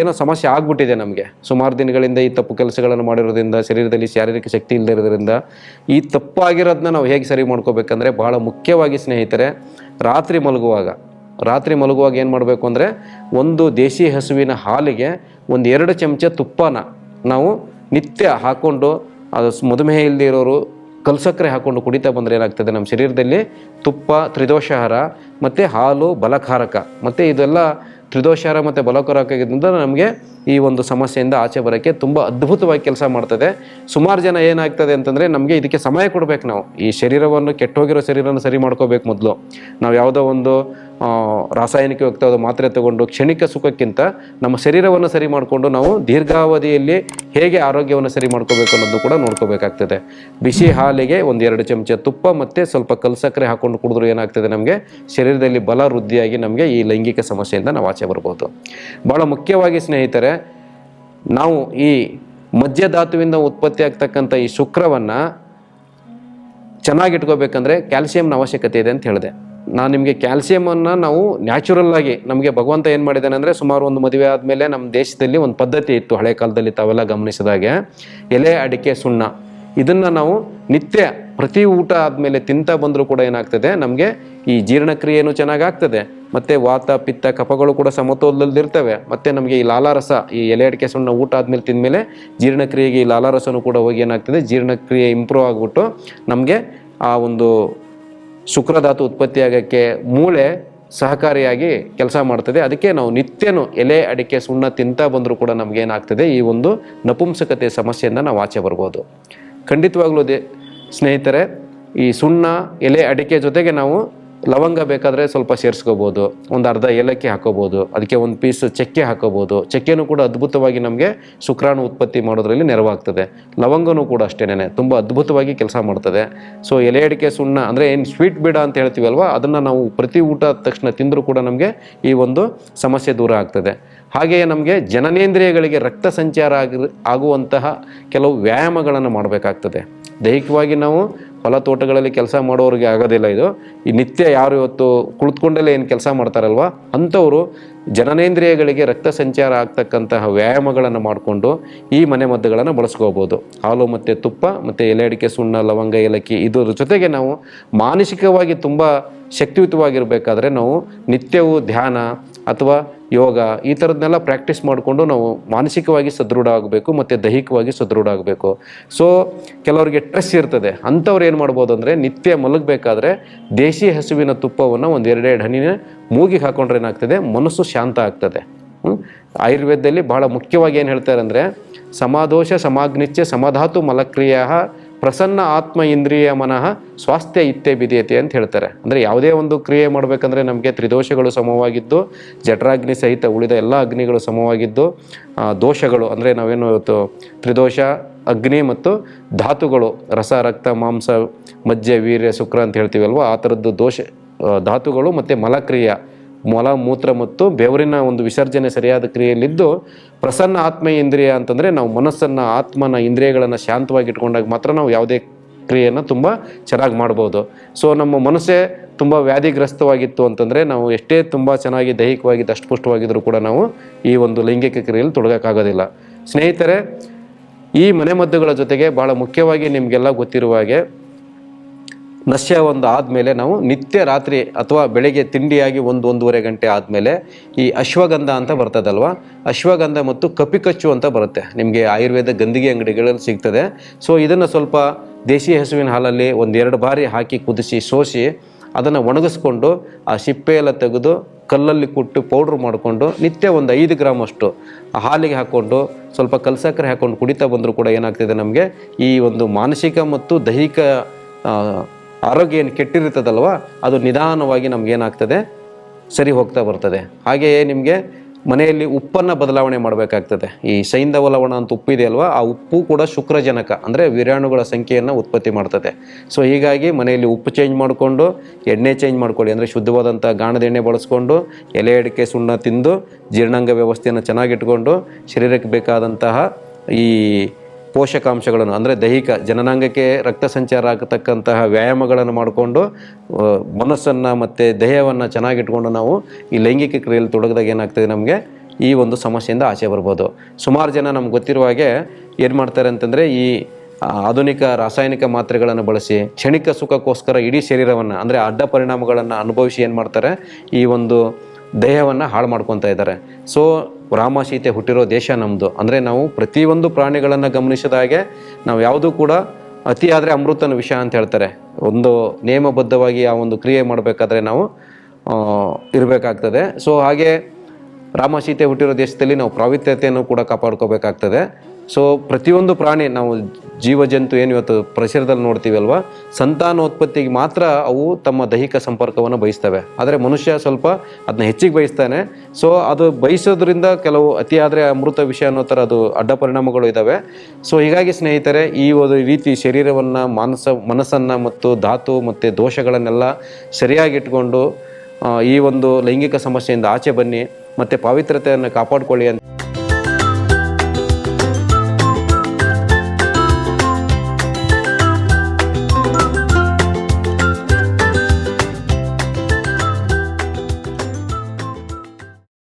ಏನೋ ಸಮಸ್ಯೆ ಆಗ್ಬಿಟ್ಟಿದೆ ನಮಗೆ. ಸುಮಾರು ದಿನಗಳಿಂದ ಈ ತಪ್ಪು ಕೆಲಸಗಳನ್ನು ಮಾಡಿರೋದ್ರಿಂದ, ಶರೀರದಲ್ಲಿ ಶಾರೀರಿಕ ಶಕ್ತಿ ಇಲ್ಲದಿರೋದ್ರಿಂದ ಈ ತಪ್ಪಾಗಿರೋದನ್ನ ನಾವು ಹೇಗೆ ಸರಿ ಮಾಡ್ಕೋಬೇಕಂದ್ರೆ ಬಹಳ ಮುಖ್ಯವಾಗಿ ಸ್ನೇಹಿತರೆ, ರಾತ್ರಿ ಮಲಗುವಾಗ. ರಾತ್ರಿ ಮಲಗುವಾಗ ಏನು ಮಾಡಬೇಕು ಅಂದರೆ ಒಂದು ದೇಶಿ ಹಸುವಿನ ಹಾಲಿಗೆ ಒಂದು ಎರಡು ಚಮಚ ತುಪ್ಪನ ನಾವು ನಿತ್ಯ ಹಾಕ್ಕೊಂಡು ಅದು ಮಧುಮೇಹ ಇಲ್ಲದೆ ಇರೋರು ಕಲ್ಸಕ್ಕರೆ ಹಾಕ್ಕೊಂಡು ಕುಡಿತಾ ಬಂದರೆ ಏನಾಗ್ತದೆ? ನಮ್ಮ ಶರೀರದಲ್ಲಿ ತುಪ್ಪ, ತ್ರಿದೋಷಾಹಾರ, ಮತ್ತು ಹಾಲು ಬಲಕಾರಕ. ಮತ್ತು ಇದೆಲ್ಲ ತ್ರಿದೋಷಾಹಾರ ಮತ್ತು ಬಲಕಾರಕದಿಂದ ನಮಗೆ ಈ ಒಂದು ಸಮಸ್ಯೆಯಿಂದ ಆಚೆ ಬರೋಕ್ಕೆ ತುಂಬ ಅದ್ಭುತವಾಗಿ ಕೆಲಸ ಮಾಡ್ತದೆ. ಸುಮಾರು ಜನ ಏನಾಗ್ತದೆ ಅಂತಂದರೆ ನಮಗೆ ಇದಕ್ಕೆ ಸಮಯ ಕೊಡಬೇಕು ನಾವು. ಈ ಶರೀರವನ್ನು ಕೆಟ್ಟೋಗಿರೋ ಶರೀರನ ಸರಿ ಮಾಡ್ಕೋಬೇಕು ಮೊದಲು. ನಾವು ಯಾವುದೋ ಒಂದು ಆ, ರಾಸಾಯನಿಕಯುಕ್ತವಾದ ಮಾತ್ರೆ ತಗೊಂಡು ಕ್ಷಣಿಕ ಸುಖಕ್ಕಿಂತ ನಮ್ಮ ಶರೀರವನ್ನು ಸರಿ ಮಾಡಿಕೊಂಡು ನಾವು ದೀರ್ಘಾವಧಿಯಲ್ಲಿ ಹೇಗೆ ಆರೋಗ್ಯವನ್ನು ಸರಿ ಮಾಡ್ಕೋಬೇಕು ಅನ್ನೋದು ಕೂಡ ನೋಡ್ಕೋಬೇಕಾಗ್ತದೆ. ಬಿಸಿ ಹಾಲಿಗೆ ಒಂದು ಎರಡು ಚಮಚ ತುಪ್ಪ ಮತ್ತು ಸ್ವಲ್ಪ ಕಲ್ಸಕ್ಕರೆ ಹಾಕ್ಕೊಂಡು ಕುಡಿದ್ರು ಏನಾಗ್ತದೆ ನಮಗೆ? ಶರೀರದಲ್ಲಿ ಬಲ ವೃದ್ಧಿಯಾಗಿ ನಮಗೆ ಈ ಲೈಂಗಿಕ ಸಮಸ್ಯೆಯಿಂದ ನಾವು ಆಚೆ ಬರ್ಬೋದು. ಭಾಳ ಮುಖ್ಯವಾಗಿ ಸ್ನೇಹಿತರೆ ನಾವು ಈ ಮಧ್ಯಧಾತುವಿಂದ ಉತ್ಪತ್ತಿ ಆಗ್ತಕ್ಕಂಥ ಈ ಶುಕ್ರವನ್ನು ಚೆನ್ನಾಗಿಟ್ಕೋಬೇಕಂದ್ರೆ ಕ್ಯಾಲ್ಸಿಯಂನ ಅವಶ್ಯಕತೆ ಇದೆ ಅಂತ ಹೇಳಿದೆ. ನಾನು ನಿಮಗೆ ಕ್ಯಾಲ್ಸಿಯಮನ್ನು ನಾವು ನ್ಯಾಚುರಲ್ ಆಗಿ ನಮಗೆ ಭಗವಂತ ಏನು ಮಾಡಿದ್ದಾನೆ ಅಂದರೆ ಸುಮಾರು ಒಂದು ಮದುವೆ ಆದಮೇಲೆ ನಮ್ಮ ದೇಶದಲ್ಲಿ ಒಂದು ಪದ್ಧತಿ ಇತ್ತು ಹಳೆ ಕಾಲದಲ್ಲಿ ತಾವೆಲ್ಲ ಗಮನಿಸಿದಾಗೆ, ಎಲೆ, ಅಡಿಕೆ, ಸುಣ್ಣ. ಇದನ್ನು ನಾವು ನಿತ್ಯ ಪ್ರತಿ ಊಟ ಆದಮೇಲೆ ತಿಂತಾ ಬಂದರೂ ಕೂಡ ಏನಾಗ್ತದೆ? ನಮಗೆ ಈ ಜೀರ್ಣಕ್ರಿಯೆನೂ ಚೆನ್ನಾಗಿ ಆಗ್ತದೆ. ಮತ್ತು ವಾತ, ಪಿತ್ತ, ಕಫಗಳು ಕೂಡ ಸಮತೋಲದಲ್ಲಿರ್ತವೆ. ಮತ್ತು ನಮಗೆ ಈ ಲಾಲಾರಸ, ಈ ಎಲೆ ಅಡಿಕೆ ಸುಣ್ಣ ಊಟ ಆದಮೇಲೆ ತಿಂದಮೇಲೆ ಜೀರ್ಣಕ್ರಿಯೆಗೆ ಈ ಲಾಲಾರಸನೂ ಕೂಡ ಹೋಗಿ ಏನಾಗ್ತದೆ? ಜೀರ್ಣಕ್ರಿಯೆ ಇಂಪ್ರೂವ್ ಆಗಿಬಿಟ್ಟು ನಮಗೆ ಆ ಒಂದು ಶುಕ್ರಧಾತು ಉತ್ಪತ್ತಿಯಾಗಕ್ಕೆ ಮೂಳೆ ಸಹಕಾರಿಯಾಗಿ ಕೆಲಸ ಮಾಡ್ತದೆ. ಅದಕ್ಕೆ ನಾವು ನಿತ್ಯನೂ ಎಲೆ ಅಡಿಕೆ ಸುಣ್ಣ ತಿಂತಾ ಬಂದರೂ ಕೂಡ ನಮಗೇನಾಗ್ತದೆ ಈ ಒಂದು ನಪುಂಸಕತೆ ಸಮಸ್ಯೆಯಿಂದ ನಾವು ಆಚೆ ಬರ್ಬೋದು. ಖಂಡಿತವಾಗ್ಲೂ ಸ್ನೇಹಿತರೆ, ಈ ಸುಣ್ಣ, ಎಲೆ ಅಡಿಕೆ ಜೊತೆಗೆ ನಾವು ಲವಂಗ ಬೇಕಾದರೆ ಸ್ವಲ್ಪ ಸೇರಿಸ್ಕೋಬೋದು, ಒಂದು ಅರ್ಧ ಏಲಕ್ಕಿ ಹಾಕೋಬೋದು, ಅದಕ್ಕೆ ಒಂದು ಪೀಸ್ ಚಕ್ಕೆ ಹಾಕೋಬೋದು. ಚಕ್ಕೆನೂ ಕೂಡ ಅದ್ಭುತವಾಗಿ ನಮಗೆ ಶುಕ್ರಾಣು ಉತ್ಪತ್ತಿ ಮಾಡೋದ್ರಲ್ಲಿ ನೆರವಾಗ್ತದೆ. ಲವಂಗನೂ ಕೂಡ ಅಷ್ಟೇನೆ ತುಂಬ ಅದ್ಭುತವಾಗಿ ಕೆಲಸ ಮಾಡ್ತದೆ. ಸೊ ಎಲೆ ಅಡಿಕೆ ಸುಣ್ಣ ಅಂದರೆ ಏನು ಸ್ವೀಟ್ ಬೀಡ ಅಂತ ಹೇಳ್ತೀವಲ್ವ, ಅದನ್ನು ನಾವು ಪ್ರತಿ ಊಟ ತಕ್ಷಣ ತಿಂದರೂ ಕೂಡ ನಮಗೆ ಈ ಒಂದು ಸಮಸ್ಯೆ ದೂರ ಆಗ್ತದೆ. ಹಾಗೆಯೇ ನಮಗೆ ಜನನೇಂದ್ರಿಯಗಳಿಗೆ ರಕ್ತ ಸಂಚಾರ ಆಗಿ, ಆಗುವಂತಹ ಕೆಲವು ವ್ಯಾಯಾಮಗಳನ್ನು ಮಾಡಬೇಕಾಗ್ತದೆ. ದೈಹಿಕವಾಗಿ ನಾವು ಹೊಲ ತೋಟಗಳಲ್ಲಿ ಕೆಲಸ ಮಾಡೋರಿಗೆ ಆಗೋದಿಲ್ಲ ಇದು. ಈ ನಿತ್ಯ ಯಾರು ಇವತ್ತು ಕುಳಿತುಕೊಂಡಲ್ಲೇ ಏನು ಕೆಲಸ ಮಾಡ್ತಾರಲ್ವ? ಅಂಥವರು ಜನನೇಂದ್ರಿಯಗಳಿಗೆ ರಕ್ತ ಸಂಚಾರ ಆಗ್ತಕ್ಕಂತಹ ವ್ಯಾಯಾಮಗಳನ್ನು ಮಾಡಿಕೊಂಡು ಈ ಮನೆಮದ್ದುಗಳನ್ನು ಬಳಸ್ಕೋಬೋದು. ಹಾಲು ಮತ್ತು ತುಪ್ಪ ಮತ್ತು ಎಲೆ ಅಡಿಕೆ, ಸುಣ್ಣ, ಲವಂಗ, ಏಲಕ್ಕಿ ಇದರ ಜೊತೆಗೆ ನಾವು ಮಾನಸಿಕವಾಗಿ ತುಂಬ ಶಕ್ತಿಯುತವಾಗಿರಬೇಕಾದ್ರೆ ನಾವು ನಿತ್ಯವೂ ಧ್ಯಾನ ಅಥವಾ ಯೋಗ, ಈ ಥರದ್ದನ್ನೆಲ್ಲ ಪ್ರಾಕ್ಟೀಸ್ ಮಾಡಿಕೊಂಡು ನಾವು ಮಾನಸಿಕವಾಗಿ ಸದೃಢ ಆಗಬೇಕು ಮತ್ತು ದೈಹಿಕವಾಗಿ ಸದೃಢ ಆಗಬೇಕು ಸೊ ಕೆಲವರಿಗೆ ಟ್ರೆಸ್ ಇರ್ತದೆ. ಅಂಥವ್ರು ಏನು ಮಾಡ್ಬೋದು ಅಂದರೆ ನಿತ್ಯ ಮಲಗಬೇಕಾದ್ರೆ ದೇಶಿ ಹಸುವಿನ ತುಪ್ಪವನ್ನು ಒಂದು ಎರಡೆರಡು ಹನಿನ ಮೂಗಿಗೆ ಹಾಕೊಂಡ್ರೆ ಏನಾಗ್ತದೆ? ಮನಸ್ಸು ಶಾಂತ ಆಗ್ತದೆ. ಆಯುರ್ವೇದದಲ್ಲಿ ಬಹಳ ಮುಖ್ಯವಾಗಿ ಏನು ಹೇಳ್ತಾರೆ ಅಂದರೆ, ಸಮಾದೋಷ ಸಮಾಗ್ನಿತ್ಯ ಸಮಧಾತು ಮಲಕ್ರಿಯ ಪ್ರಸನ್ನ ಆತ್ಮ ಇಂದ್ರಿಯ ಮನಃ ಸ್ವಾಸ್ಥ್ಯ ಇತ್ತೇ ಬಿದಿಯತೆ ಅಂತ ಹೇಳ್ತಾರೆ. ಅಂದರೆ ಯಾವುದೇ ಒಂದು ಕ್ರಿಯೆ ಮಾಡಬೇಕಂದ್ರೆ ನಮಗೆ ತ್ರಿದೋಷಗಳು ಸಮವಾಗಿದ್ದು, ಜಠರಾಗ್ನಿ ಸಹಿತ ಉಳಿದ ಎಲ್ಲ ಅಗ್ನಿಗಳು ಸಮವಾಗಿದ್ದು ದೋಷಗಳು ಅಂದರೆ ನಾವೇನು ತ್ರಿದೋಷ, ಅಗ್ನಿ ಮತ್ತು ಧಾತುಗಳು, ರಸ, ರಕ್ತ, ಮಾಂಸ, ಮಜ್ಜೆ, ವೀರ್ಯ, ಶುಕ್ರ ಅಂತ ಹೇಳ್ತೀವಲ್ವ? ಆ ಥರದ್ದು ದೋಷ ಧಾತುಗಳು ಮತ್ತು ಮಲಕ್ರಿಯ ಮೊಲ, ಮೂತ್ರ ಮತ್ತು ಬೆವರಿನ ಒಂದು ವಿಸರ್ಜನೆ ಸರಿಯಾದ ಕ್ರಿಯೆಯಲ್ಲಿದ್ದು ಪ್ರಸನ್ನ ಆತ್ಮ ಇಂದ್ರಿಯ ಅಂತಂದರೆ ನಾವು ಮನಸ್ಸನ್ನು, ಆತ್ಮನ ಇಂದ್ರಿಯಗಳನ್ನು ಶಾಂತವಾಗಿ ಇಟ್ಕೊಂಡಾಗ ಮಾತ್ರ ನಾವು ಯಾವುದೇ ಕ್ರಿಯೆಯನ್ನು ತುಂಬ ಚೆನ್ನಾಗಿ ಮಾಡ್ಬೋದು. ಸೊ ನಮ್ಮ ಮನಸ್ಸೇ ತುಂಬ ವ್ಯಾಧಿಗ್ರಸ್ತವಾಗಿತ್ತು ಅಂತಂದರೆ ನಾವು ಎಷ್ಟೇ ತುಂಬ ಚೆನ್ನಾಗಿ ದೈಹಿಕವಾಗಿ ದಷ್ಟಪುಷ್ಟವಾಗಿದ್ದರೂ ಕೂಡ ನಾವು ಈ ಒಂದು ಲೈಂಗಿಕ ಕ್ರಿಯೆಯಲ್ಲಿ ತೊಡಗೋಕ್ಕಾಗೋದಿಲ್ಲ. ಸ್ನೇಹಿತರೆ, ಈ ಮನೆಮದ್ದುಗಳ ಜೊತೆಗೆ ಭಾಳ ಮುಖ್ಯವಾಗಿ ನಿಮಗೆಲ್ಲ ಗೊತ್ತಿರುವ ಹಾಗೆ ನಶ್ಯ ಒಂದು ಆದಮೇಲೆ ನಾವು ನಿತ್ಯ ರಾತ್ರಿ ಅಥವಾ ಬೆಳಗ್ಗೆ ತಿಂಡಿಯಾಗಿ ಒಂದು ಒಂದೂವರೆ ಗಂಟೆ ಆದಮೇಲೆ ಈ ಅಶ್ವಗಂಧ ಅಂತ ಬರ್ತದಲ್ವ? ಅಶ್ವಗಂಧ ಮತ್ತು ಕಪಿಕಚ್ಚು ಅಂತ ಬರುತ್ತೆ. ನಿಮಗೆ ಆಯುರ್ವೇದ ಗಂದಿಗೆ ಅಂಗಡಿಗಳಲ್ಲಿ ಸಿಗ್ತದೆ. ಸೊ ಇದನ್ನು ಸ್ವಲ್ಪ ದೇಶಿ ಹಸುವಿನ ಹಾಲಲ್ಲಿ ಒಂದೆರಡು ಬಾರಿ ಹಾಕಿ ಕುದಿಸಿ, ಸೋಸಿ, ಅದನ್ನು ಒಣಗಿಸ್ಕೊಂಡು ಆ ಸಿಪ್ಪೆಯೆಲ್ಲ ತೆಗೆದು ಕಲ್ಲಲ್ಲಿ ಕುಟ್ಟು ಪೌಡ್ರ್ ಮಾಡಿಕೊಂಡು ನಿತ್ಯ ಒಂದು ಐದು ಗ್ರಾಮ್ ಅಷ್ಟು ಆ ಹಾಲಿಗೆ ಹಾಕ್ಕೊಂಡು ಸ್ವಲ್ಪ ಕಲ್ಸಕ್ಕರೆ ಹಾಕ್ಕೊಂಡು ಕುಡಿತಾ ಬಂದರೂ ಕೂಡ ಏನಾಗ್ತಿದೆ ನಮಗೆ? ಈ ಒಂದು ಮಾನಸಿಕ ಮತ್ತು ದೈಹಿಕ ಆರೋಗ್ಯ ಏನು ಕೆಟ್ಟಿರ್ತದಲ್ವ ಅದು ನಿಧಾನವಾಗಿ ನಮಗೇನಾಗ್ತದೆ ಸರಿ ಹೋಗ್ತಾ ಬರ್ತದೆ. ಹಾಗೆಯೇ ನಿಮಗೆ ಮನೆಯಲ್ಲಿ ಉಪ್ಪನ್ನು ಬದಲಾವಣೆ ಮಾಡಬೇಕಾಗ್ತದೆ. ಈ ಸೈಂಧವ ಲವಣ ಅಂತ ಉಪ್ಪಿದೆ ಅಲ್ವಾ, ಆ ಉಪ್ಪು ಕೂಡ ಶುಕ್ರಜನಕ, ಅಂದರೆ ವಿರಾಣುಗಳ ಸಂಖ್ಯೆಯನ್ನು ಉತ್ಪತ್ತಿ ಮಾಡ್ತದೆ. ಸೊ ಹೀಗಾಗಿ ಮನೆಯಲ್ಲಿ ಉಪ್ಪು ಚೇಂಜ್ ಮಾಡಿಕೊಂಡು, ಎಣ್ಣೆ ಚೇಂಜ್ ಮಾಡ್ಕೊಳ್ಳಿ, ಅಂದರೆ ಶುದ್ಧವಾದಂಥ ಗಾಣದ ಎಣ್ಣೆ ಬಳಸ್ಕೊಂಡು, ಎಲೆ ಅಡಿಕೆ ಸುಣ್ಣ ತಿಂದು, ಜೀರ್ಣಾಂಗ ವ್ಯವಸ್ಥೆಯನ್ನು ಚೆನ್ನಾಗಿಟ್ಕೊಂಡು, ಶರೀರಕ್ಕೆ ಬೇಕಾದಂತಹ ಈ ಪೋಷಕಾಂಶಗಳನ್ನು, ಅಂದರೆ ದೈಹಿಕ ಜನನಾಂಗಕ್ಕೆ ರಕ್ತ ಸಂಚಾರ ಆಗತಕ್ಕಂತಹ ವ್ಯಾಯಾಮಗಳನ್ನು ಮಾಡಿಕೊಂಡು ಮನಸ್ಸನ್ನು ಮತ್ತು ದೇಹವನ್ನು ಚೆನ್ನಾಗಿಟ್ಕೊಂಡು ನಾವು ಈ ಲೈಂಗಿಕ ಕ್ರಿಯೆಯಲ್ಲಿ ತೊಡಗಿದಾಗ ಏನಾಗ್ತದೆ ನಮಗೆ? ಈ ಒಂದು ಸಮಸ್ಯೆಯಿಂದ ಆಚೆ ಬರ್ಬೋದು. ಸುಮಾರು ಜನ ನಮ್ಗೆ ಗೊತ್ತಿರುವ ಹಾಗೆ ಏನು ಮಾಡ್ತಾರೆ ಅಂತಂದರೆ, ಈ ಆಧುನಿಕ ರಾಸಾಯನಿಕ ಮಾತ್ರೆಗಳನ್ನು ಬಳಸಿ, ಕ್ಷಣಿಕ ಸುಖಕ್ಕೋಸ್ಕರ ಇಡೀ ಶರೀರವನ್ನು, ಅಂದರೆ ಅಡ್ಡ ಪರಿಣಾಮಗಳನ್ನು ಅನುಭವಿಸಿ ಏನು ಮಾಡ್ತಾರೆ? ಈ ಒಂದು ದೇಹವನ್ನು ಹಾಳು ಮಾಡ್ಕೊತಾ ಇದ್ದಾರೆ. ಸೊ ರಾಮ ಸೀತೆ ಹುಟ್ಟಿರೋ ದೇಶ ನಮ್ಮದು ಅಂದರೆ ನಾವು ಪ್ರತಿಯೊಂದು ಪ್ರಾಣಿಗಳನ್ನು ಗಮನಿಸಿದ ಹಾಗೆ ನಾವು ಯಾವುದೂ ಕೂಡ ಅತಿ ಆದರೆ ಅಮೃತನ ವಿಷಯ ಅಂತ ಹೇಳ್ತಾರೆ. ಒಂದು ನಿಯಮಬದ್ಧವಾಗಿ ಆ ಒಂದು ಕ್ರಿಯೆ ಮಾಡಬೇಕಾದ್ರೆ ನಾವು ಇರಬೇಕಾಗ್ತದೆ. ಸೊ ಹಾಗೆ ರಾಮ ಸೀತೆ ಹುಟ್ಟಿರೋ ದೇಶದಲ್ಲಿ ನಾವು ಪ್ರಾವಿತ್ಯತೆಯನ್ನು ಕೂಡ ಕಾಪಾಡ್ಕೋಬೇಕಾಗ್ತದೆ. ಸೊ ಪ್ರತಿಯೊಂದು ಪ್ರಾಣಿ ನಾವು ಜೀವ ಜಂತು ಏನು ಇವತ್ತು ಪರಿಸರದಲ್ಲಿ ನೋಡ್ತೀವಲ್ವಾ ಸಂತಾನೋತ್ಪತ್ತಿಗೆ ಮಾತ್ರ ಅವು ತಮ್ಮ ದೈಹಿಕ ಸಂಪರ್ಕವನ್ನು ಬಯಸ್ತವೆ. ಆದರೆ ಮನುಷ್ಯ ಸ್ವಲ್ಪ ಅದನ್ನ ಹೆಚ್ಚಿಗೆ ಬಯಸ್ತಾನೆ. ಸೊ ಅದು ಬಯಸೋದ್ರಿಂದ ಕೆಲವು ಅತಿಯಾದರೆ ಅಮೃತ ವಿಷಯ ಅನ್ನೋ ಥರ ಅದು ಅಡ್ಡ ಪರಿಣಾಮಗಳು ಇದ್ದಾವೆ. ಸೊ ಹೀಗಾಗಿ ಸ್ನೇಹಿತರೆ, ಈ ಒಂದು ರೀತಿ ಶರೀರವನ್ನು ಮಾನಸ, ಮನಸ್ಸನ್ನು ಮತ್ತು ಧಾತು ಮತ್ತು ದೋಷಗಳನ್ನೆಲ್ಲ ಸರಿಯಾಗಿಟ್ಕೊಂಡು ಈ ಒಂದು ಲೈಂಗಿಕ ಸಮಸ್ಯೆಯಿಂದ ಆಚೆ ಬನ್ನಿ, ಮತ್ತು ಪಾವಿತ್ರತೆಯನ್ನು ಕಾಪಾಡಿಕೊಳ್ಳಿ ಅಂತ